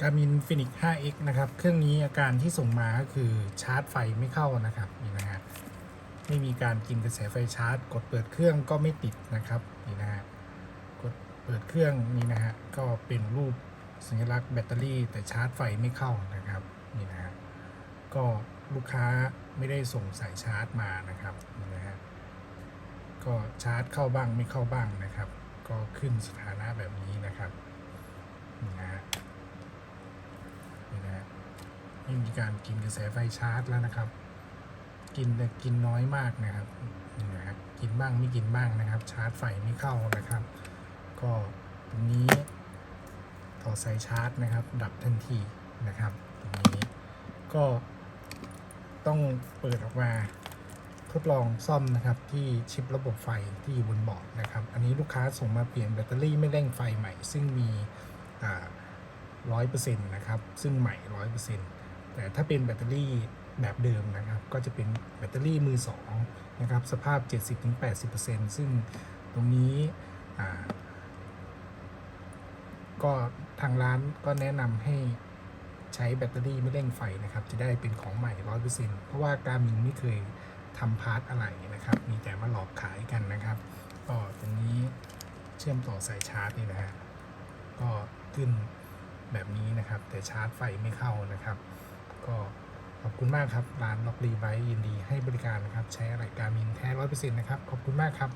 Garmin Fenix 5X นะครับ เครื่องนี้อาการที่ส่งมาก็คือชาร์จไฟไม่เข้านะครับนี่นะฮะไม่มีการกินกระแสไฟชาร์จ กดเปิดเครื่องก็ไม่ติดนะครับนี่นะฮะกดเปิดเครื่องนี่นะฮะก็เป็นรูปสัญลักษณ์แบตเตอรี่ แต่ชาร์จไฟไม่เข้านะครับนี่นะฮะก็ลูกค้าไม่ได้ส่งสายชาร์จมานะครับนี่นะฮะก็ชาร์จเข้าบ้างไม่เข้าบ้างนะครับ ก็ขึ้นสถานะแบบนี้นะฮะ นี่นะฮะ ไม่มีการกินกระแสไฟชาร์จแล้วนะครับ กินแต่กินน้อยมากนะครับนี่นะครับ กินบ้างไม่กินบ้างนะครับ ชาร์จไฟไม่เข้านะครับ ก็ตรงนี้ต่อสายชาร์จนะครับ ดับทันทีนะครับ ตรงนี้ก็ต้องเปิดออกมาทดลองซ่อมนะครับที่ชิประบบไฟที่อยู่บนบอร์ดนะครับ อันนี้ลูกค้าส่งมาเปลี่ยนแบตเตอรี่ไม่เร่งไฟใหม่ ซึ่งมีร้อยเปอร์เซ็นต์นะครับ ซึ่งใหม่ร้อยเปอร์เซ็นต์ แต่ถ้าเป็นแบตเตอรี่แบบเดิมนะครับ ก็จะเป็นแบตเตอรี่มือสองนะครับสภาพ 70-80%ซึ่งตรงนี้ก็ทางร้านก็แนะนำให้ใช้แบตเตอรี่ไม่เร่งไฟนะครับ จะได้เป็นของใหม่ร้อยเปอร์เซ็นเพราะว่าการมินไม่เคยทำพาร์ทอะไรนะครับ มีแต่มาหลอกขายกันนะครับ ก็ตรงนี้เชื่อมต่อสายชาร์จนี่นะฮะก็ขึ้นแบบนี้นะครับ แต่ชาร์จไฟไม่เข้านะครับ ก็ขอบคุณมากครับ ร้านล็อกรีไบยินดีให้บริการนะครับ ใช้อะไรการมินแท้ร้อยเปอร์เซ็นต์นะครับ ขอบคุณมากครับ